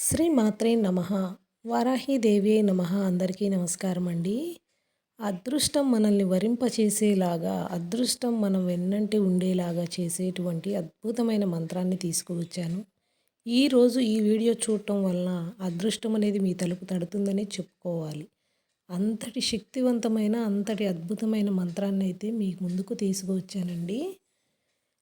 శ్రీ మాత్రే నమ. వారాహిదేవి నమ. అందరికీ నమస్కారం అండి. అదృష్టం మనల్ని వరింపచేసేలాగా అదృష్టం మనం వెన్నంటే ఉండేలాగా చేసేటువంటి అద్భుతమైన మంత్రాన్ని తీసుకువచ్చాను. ఈరోజు ఈ వీడియో చూడటం వలన అదృష్టం అనేది మీ తలుపు తడుతుందని చెప్పుకోవాలి. అంతటి శక్తివంతమైన అంతటి అద్భుతమైన మంత్రాన్ని అయితే మీ ముందుకు తీసుకువచ్చానండి.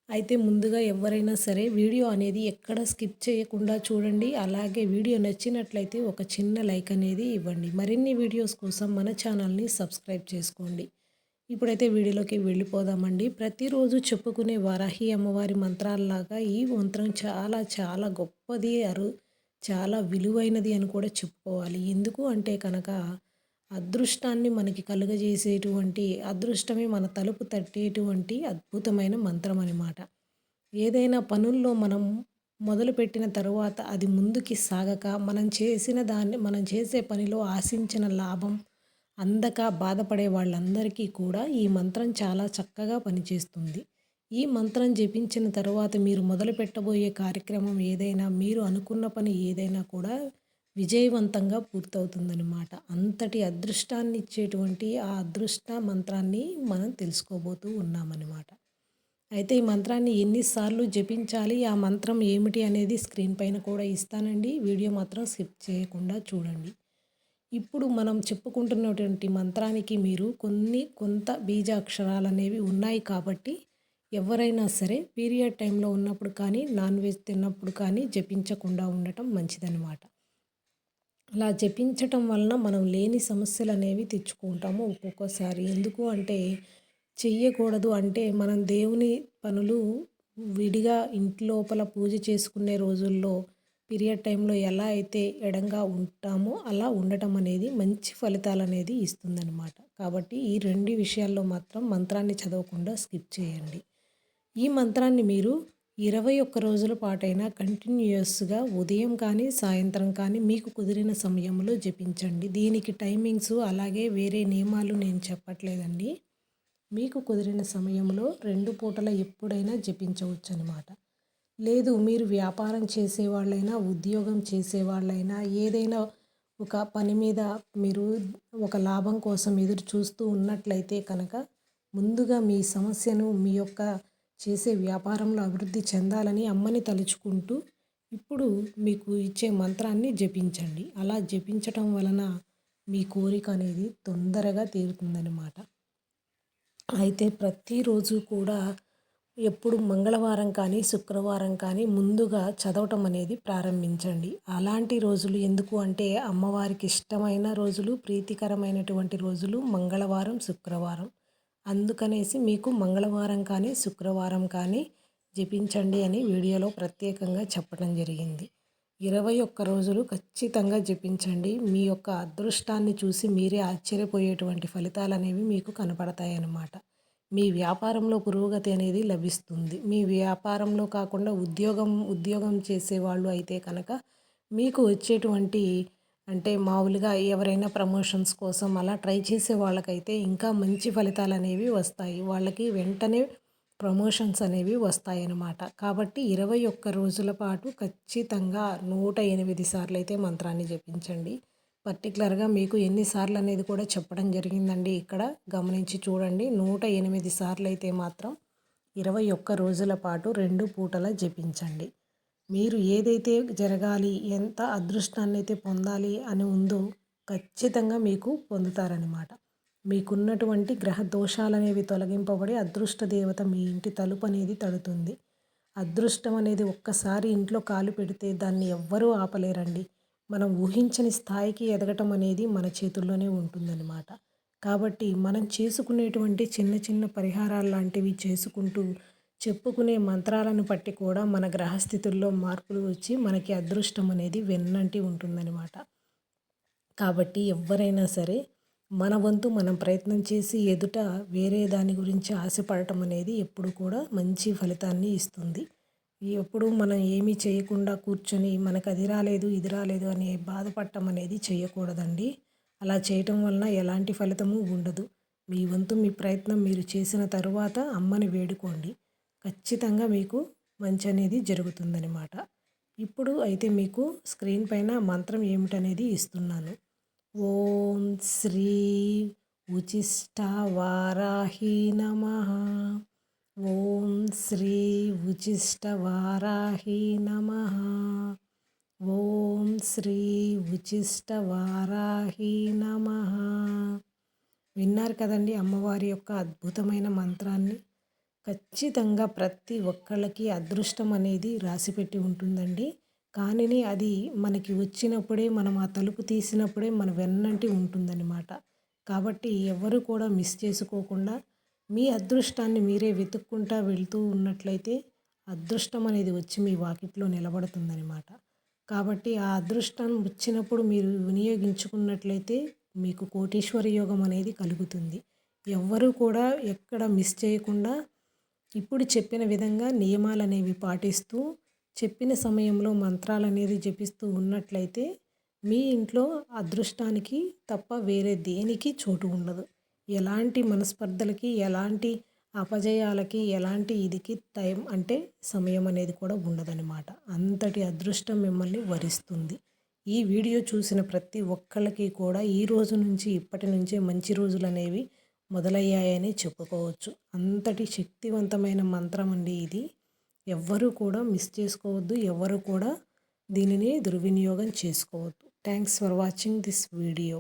అయితే ముందుగా ఎవరైనా సరే వీడియో అనేది ఎక్కడ స్కిప్ చేయకుండా చూడండి. అలాగే వీడియో నచ్చినట్లయితే ఒక చిన్న లైక్ అనేది ఇవ్వండి. మరిన్ని వీడియోస్ కోసం మన ఛానల్ని సబ్స్క్రైబ్ చేసుకోండి. ఇప్పుడైతే వీడియోలోకి వెళ్ళిపోదామండి. ప్రతిరోజు చెప్పుకునే వారాహి అమ్మవారి మంత్రాల్లాగా ఈ మంత్రం చాలా చాలా గొప్పది అరు చాలా విలువైనది అని కూడా చెప్పుకోవాలి. ఎందుకు అంటే కనుక అదృష్టాన్ని మనకి కలుగజేసేటువంటి అదృష్టమే మన తలుపు తట్టేటువంటి అద్భుతమైన మంత్రం అనమాట ఏదైనా పనుల్లో మనం మొదలుపెట్టిన తరువాత అది ముందుకి సాగక మనం చేసిన దాన్ని మనం చేసే పనిలో ఆశించిన లాభం అందక బాధపడే వాళ్ళందరికీ కూడా ఈ మంత్రం చాలా చక్కగా పనిచేస్తుంది. ఈ మంత్రం జపించిన తర్వాత మీరు మొదలు పెట్టబోయే కార్యక్రమం ఏదైనా మీరు అనుకున్న పని ఏదైనా కూడా విజయవంతంగా పూర్తవుతుందనమాట అంతటి అదృష్టాన్ని ఇచ్చేటువంటి ఆ అదృష్ట మంత్రాన్ని మనం తెలుసుకోబోతూ ఉన్నామన్నమాట. అయితే ఈ మంత్రాన్ని ఎన్నిసార్లు జపించాలి ఆ మంత్రం ఏమిటి అనేది స్క్రీన్ పైన కూడా ఇస్తానండి. వీడియో మాత్రం స్కిప్ చేయకుండా చూడండి. ఇప్పుడు మనం చెప్పుకుంటున్నటువంటి మంత్రానికి మీరు కొన్ని కొంత బీజాక్షరాలు అనేవి ఉన్నాయి కాబట్టి ఎవరైనా సరే పీరియడ్ టైంలో ఉన్నప్పుడు కానీ నాన్ వెజ్ తిన్నప్పుడు కానీ జపించకుండా ఉండటం మంచిదన్నమాట. అలా జపించటం వలన మనం లేని సమస్యలు అనేవి తెచ్చుకుంటాము ఒక్కొక్కసారి. ఎందుకు అంటే చెయ్యకూడదు అంటే మనం దేవుని పనులు విడిగా ఇంటి లోపల పూజ చేసుకునే రోజుల్లో పీరియడ్ టైంలో ఎలా అయితే ఎడంగా ఉంటామో అలా ఉండటం అనేది మంచి ఫలితాలు అనేది ఇస్తుందన్నమాట. కాబట్టి ఈ రెండు విషయాల్లో మాత్రం మంత్రాన్ని చదవకుండా స్కిప్ చేయండి. ఈ మంత్రాన్ని మీరు ఇరవై ఒక్క రోజుల పాటైనా కంటిన్యూయస్గా ఉదయం కానీ సాయంత్రం కానీ మీకు కుదిరిన సమయంలో జపించండి. దీనికి టైమింగ్స్ అలాగే వేరే నియమాలు నేను చెప్పట్లేదండి. మీకు కుదిరిన సమయంలో రెండు పూటల ఎప్పుడైనా జపించవచ్చు అనమాట లేదు మీరు వ్యాపారం చేసేవాళ్ళైనా ఉద్యోగం చేసేవాళ్ళైనా ఏదైనా ఒక పని మీద మీరు ఒక లాభం కోసం ఎదురు చూస్తూ ఉన్నట్లయితే కనుక ముందుగా మీ సమస్యను మీ యొక్క చేసే వ్యాపారంలో అభివృద్ధి చెందాలని అమ్మని తలుచుకుంటూ ఇప్పుడు మీకు ఇచ్చే మంత్రాన్ని జపించండి. అలా జపించటం వలన మీ కోరిక అనేది తొందరగా తీరుతుందన్నమాట. అయితే ప్రతిరోజు కూడా ఎప్పుడు మంగళవారం కానీ శుక్రవారం కానీ ముందుగా చదవటం అనేది ప్రారంభించండి. అలాంటి రోజులు ఎందుకు అంటే అమ్మవారికి ఇష్టమైన రోజులు ప్రీతికరమైనటువంటి రోజులు మంగళవారం శుక్రవారం. అందుకనేసి మీకు మంగళవారం కానీ శుక్రవారం కానీ జపించండి అని వీడియోలో ప్రత్యేకంగా చెప్పడం జరిగింది. ఇరవై ఒక్క రోజులు ఖచ్చితంగా జపించండి. మీ యొక్క అదృష్టాన్ని చూసి మీరే ఆశ్చర్యపోయేటువంటి ఫలితాలు అనేవి మీకు కనపడతాయన్నమాట. మీ వ్యాపారంలో పురోగతి అనేది లభిస్తుంది. మీ వ్యాపారంలో కాకుండా ఉద్యోగం ఉద్యోగం చేసేవాళ్ళు అయితే కనుక మీకు వచ్చేటువంటి అంటే మామూలుగా ఎవరైనా ప్రమోషన్స్ కోసం అలా ట్రై చేసే వాళ్ళకైతే ఇంకా మంచి ఫలితాలు అనేవి వస్తాయి. వాళ్ళకి వెంటనే ప్రమోషన్స్ అనేవి వస్తాయన్నమాట. కాబట్టి ఇరవై ఒక్క రోజుల పాటు ఖచ్చితంగా నూట ఎనిమిది సార్లు అయితే మంత్రాన్ని జపించండి. పర్టికులర్గా మీకు ఎన్నిసార్లు అనేది కూడా చెప్పడం జరిగిందండి. ఇక్కడ గమనించి చూడండి. నూట ఎనిమిది సార్లు అయితే మాత్రం ఇరవై ఒక్క రోజుల పాటు రెండు పూటల జపించండి. మీరు ఏదైతే జరగాలి ఎంత అదృష్టాన్ని అయితే పొందాలి అని ఉందో ఖచ్చితంగా మీకు పొందుతారనమాట మీకున్నటువంటి గ్రహ దోషాలు అనేవి తొలగింపబడి అదృష్ట దేవత మీ ఇంటి తలుపు అనేది తడుతుంది. అదృష్టం అనేది ఒక్కసారి ఇంట్లో కాలు పెడితే దాన్ని ఎవ్వరూ ఆపలేరండి. మనం ఊహించని స్థాయికి ఎదగటం అనేది మన చేతుల్లోనే ఉంటుందన్నమాట. కాబట్టి మనం చేసుకునేటువంటి చిన్న చిన్న పరిహారాలు లాంటివి చేసుకుంటూ చెప్పుకునే మంత్రాలను బట్టి కూడా మన గ్రహస్థితుల్లో మార్పులు వచ్చి మనకి అదృష్టం అనేది వెన్నంటి ఉంటుందన్నమాట. కాబట్టి ఎవరైనా సరే మన వంతు మనం ప్రయత్నం చేసి ఎదుట వేరే దాని గురించి ఆశపడటం అనేది ఎప్పుడు కూడా మంచి ఫలితాన్ని ఇస్తుంది. ఎప్పుడు మనం ఏమీ చేయకుండా కూర్చొని మనకు అది రాలేదు ఇది రాలేదు అని బాధపడటం అనేది చేయకూడదండి. అలా చేయటం వలన ఎలాంటి ఫలితము ఉండదు. మీ వంతు మీ ప్రయత్నం మీరు చేసిన తరువాత అమ్మని వేడుకోండి. ఖచ్చితంగా మీకు మంచి అనేది జరుగుతుందనమాట ఇప్పుడు అయితే మీకు స్క్రీన్ పైన మంత్రం ఏమిటనేది ఇస్తున్నాను. ఓం శ్రీ ఉచిష్ట వారాహి నమ. ఓం శ్రీ ఉచిష్ట వారాహి నమ. ఓం శ్రీ ఉచిష్ట వారాహి నమ. విన్నారు కదండి అమ్మవారి యొక్క అద్భుతమైన మంత్రాన్ని. ఖచ్చితంగా ప్రతి ఒక్కళ్ళకి అదృష్టం అనేది రాసిపెట్టి ఉంటుందండి. కానీ అది మనకి వచ్చినప్పుడే మనం ఆ తలుపు తీసినప్పుడే మన వెన్నంటి ఉంటుందన్నమాట. కాబట్టి ఎవరు కూడా మిస్ చేసుకోకుండా మీ అదృష్టాన్ని మీరే వెతుక్కుంటా వెళ్తూ ఉన్నట్లయితే అదృష్టం అనేది వచ్చి మీ వాకిట్లో నిలబడుతుందనమాట కాబట్టి ఆ అదృష్టం వచ్చినప్పుడు మీరు వినియోగించుకున్నట్లయితే మీకు కోటీశ్వర యోగం అనేది కలుగుతుంది. ఎవ్వరూ కూడా ఎక్కడ మిస్ చేయకుండా ఇప్పుడు చెప్పిన విధంగా నియమాలు అనేవి పాటిస్తూ చెప్పిన సమయంలో మంత్రాలు అనేది జపిస్తూ ఉన్నట్లయితే మీ ఇంట్లో అదృష్టానికి తప్ప వేరే దేనికి చోటు ఉండదు. ఎలాంటి మనస్పర్ధలకి ఎలాంటి అపజయాలకి ఎలాంటి ఇదికి టైం అంటే సమయం అనేది కూడా ఉండదన్నమాట. అంతటి అదృష్టం మిమ్మల్ని వరిస్తుంది. ఈ వీడియో చూసిన ప్రతి ఒక్కళ్ళకి కూడా ఈ రోజు నుంచి ఇప్పటి నుంచే మంచి రోజులు అనేవి మొదలయ్యాయని చెప్పుకోవచ్చు. అంతటి శక్తివంతమైన మంత్రం అండి ఇది. ఎవ్వరూ కూడా మిస్ చేసుకోవద్దు. ఎవరు కూడా దీనిని దుర్వినియోగం చేసుకోవద్దు. Thanks for watching this video